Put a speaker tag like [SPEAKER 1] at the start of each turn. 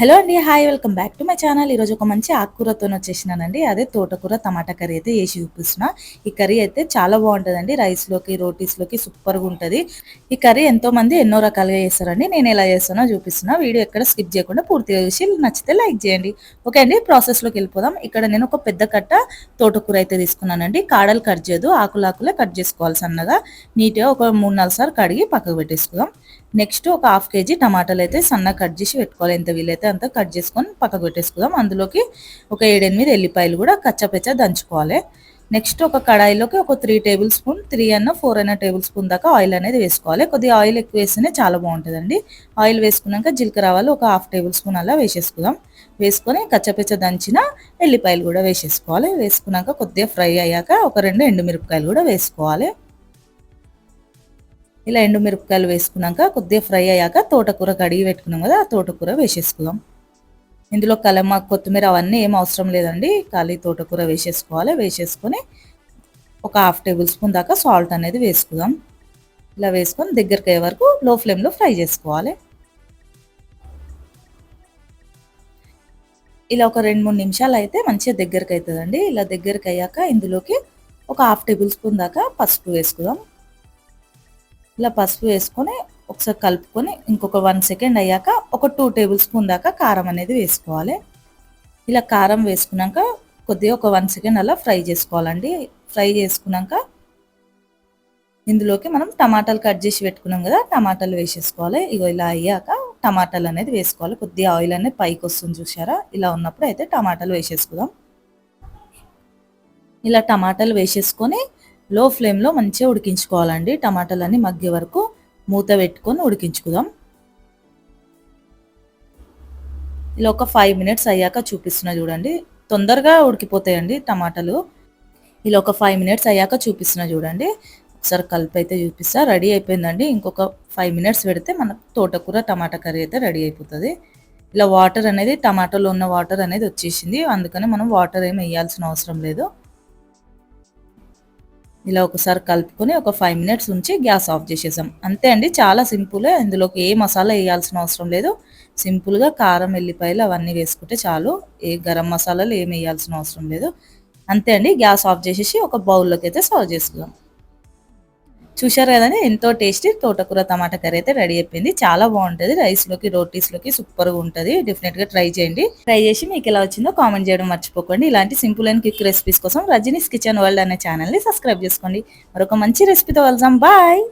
[SPEAKER 1] Hello అండి hi welcome back to my channel. ఈరోజు ఒక మంచి ఆకుకూరతో వచ్చేసినానండి. అదే తోటకూర టమాటా కర్రీ అయితే వేసి చూపిస్తున్నా. ఈ కర్రీ అయితే చాలా బాగుంటుందండి. రైస్లోకి రోటీస్లోకి సూపర్గా ఉంటుంది. ఈ కర్రీ ఎంతో మంది ఎన్నో రకాలుగా చేస్తారండి. నేను ఎలా చేస్తానో చూపిస్తున్నా. వీడియో ఎక్కడ స్కిప్ చేయకుండా పూర్తిగా చూసి నచ్చితే లైక్ చేయండి. ఓకే అండి ప్రాసెస్లోకి వెళ్ళిపోదాం. ఇక్కడ నేను ఒక పెద్ద కట్ట తోటకూర అయితే తీసుకున్నానండి. కాడలు కట్ చేయదు ఆకులాకులే కట్ చేసుకోవాలి సన్నగా. నీట్గా ఒక మూడు నాలుగు సార్లు కడిగి పక్కకు పెట్టేసుకుందాం. నెక్స్ట్ ఒక హాఫ్ కేజీ టమాటాలు అయితే సన్నగా కట్ చేసి పెట్టుకోవాలి. ఎంత వీలైతే అంతా కట్ చేసుకొని పక్కకు పెట్టేసుకుందాం. అందులోకి ఒక ఏడెనిమిది ఎల్లిపాయలు కూడా కచ్చపెచ్చ దంచుకోవాలి. నెక్స్ట్ ఒక కడాయిలోకి ఒక త్రీ టేబుల్ స్పూన్ త్రీ అన్న ఫోర్ అన్న టేబుల్ స్పూన్ దాకా ఆయిల్ అనేది వేసుకోవాలి. కొద్దిగా ఆయిల్ ఎక్కువ వేస్తేనే చాలా బాగుంటుందండి. ఆయిల్ వేసుకున్నాక జీలకర్ర ఆవాలు ఒక హాఫ్ టేబుల్ స్పూన్ అలా వేసేసుకుందాం. వేసుకొని కచ్చపెచ్చ దంచిన ఎల్లిపాయలు కూడా వేసేసుకోవాలి. వేసుకున్నాక కొద్దిగా ఫ్రై అయ్యాక ఒక రెండు ఎండుమిరపకాయలు కూడా వేసుకోవాలి. ఇలా ఎండు మిరపకాయలు వేసుకున్నాక కొద్దిగా ఫ్రై అయ్యాక తోటకూర కడిగి పెట్టుకున్నాం కదా ఆ తోటకూర వేసేసుకుందాం. ఇందులో కలమ కొత్తిమీర అవన్నీ ఏం అవసరం లేదండి. ఖాళీ తోటకూర వేసేసుకోవాలి. వేసేసుకొని ఒక హాఫ్ టేబుల్ స్పూన్ దాకా సాల్ట్ అనేది వేసుకుందాం. ఇలా వేసుకొని దగ్గరికి అయ్యే వరకు లో ఫ్లేమ్లో ఫ్రై చేసుకోవాలి. ఇలా ఒక రెండు మూడు నిమిషాలు అయితే మంచిగా దగ్గరికి అవుతుందండి. ఇలా దగ్గరికి అయ్యాక ఇందులోకి ఒక హాఫ్ టేబుల్ స్పూన్ దాకా పసుపు వేసుకుందాం. ఇలా పసుపు వేసుకొని ఒకసారి కలుపుకొని ఇంకొక వన్ సెకండ్ అయ్యాక ఒక టూ టేబుల్ స్పూన్ దాకా కారం అనేది వేసుకోవాలి. ఇలా కారం వేసుకున్నాక కొద్దిగా ఒక వన్ సెకండ్ అలా ఫ్రై చేసుకోవాలండి. ఫ్రై చేసుకున్నాక ఇందులోకి మనం టమాటాలు కట్ చేసి పెట్టుకున్నాం కదా టమాటాలు వేసేసుకోవాలి. ఇగో ఇలా అయ్యాక టమాటాలు అనేది వేసుకోవాలి. కొద్దిగా ఆయిల్ అనేది పైకి వస్తుంది చూసారా? ఇలా ఉన్నప్పుడు అయితే టమాటాలు వేసేసుకుందాం. ఇలా టమాటాలు వేసేసుకొని లో ఫ్లేమ్లో మంచిగా ఉడికించుకోవాలండి. టమాటాలన్నీ మగ్గే వరకు మూత పెట్టుకొని ఉడికించుకుందాం. ఇలా ఒక ఫైవ్ మినిట్స్ అయ్యాక చూపిస్తున్నా చూడండి. తొందరగా ఉడికిపోతాయండి టమాటాలు. ఇలా ఒక ఫైవ్ మినిట్స్ అయ్యాక చూపిస్తున్నా చూడండి. ఒకసారి కలిపి అయితే చూపిస్తా. రెడీ అయిపోయిందండి. ఇంకొక ఫైవ్ మినిట్స్ పెడితే మన తోటకూర టమాటా కర్రీ అయితే రెడీ అయిపోతుంది. ఇలా వాటర్ అనేది టమాటాలో ఉన్న వాటర్ అనేది వచ్చేసింది. అందుకని మనం వాటర్ ఏమి వేయాల్సిన అవసరం లేదు. ఇలా ఒకసారి కలుపుకొని ఒక ఫైవ్ మినిట్స్ ఉంచి గ్యాస్ ఆఫ్ చేసేసాం. అంతే అండి చాలా సింపుల్. ఇందులోకి ఏ మసాలా వేయాల్సిన అవసరం లేదు. సింపుల్గా కారం ఎల్లిపాయలు అవన్నీ వేసుకుంటే చాలు. ఏ గరం మసాలాలు ఏమి వేయాల్సిన అవసరం లేదు. అంతే అండి గ్యాస్ ఆఫ్ చేసేసి ఒక బౌల్లోకి అయితే సర్వ్ చేసుకుందాం చూశారు కదండి? ఎంతో టేస్టీ తోటకూర టమాటా కర్రీ అయితే రెడీ అయిపోయింది. చాలా బాగుంటుంది. రైస్లోకి రోటీస్లోకి సూపర్గా ఉంటుంది. డెఫినెట్గా ట్రై చేయండి. ట్రై చేసి మీకు ఎలా వచ్చిందో కామెంట్ చేయడం మర్చిపోకండి. ఇలాంటి సింపుల్ అండ్ క్విక్ రెసిపీస్ కోసం రజనీస్ కిచెన్ వరల్డ్ అనే ఛానల్ని సబ్స్క్రైబ్ చేసుకోండి. మరొక మంచి రెసిపీతో వెళ్దాం బాయ్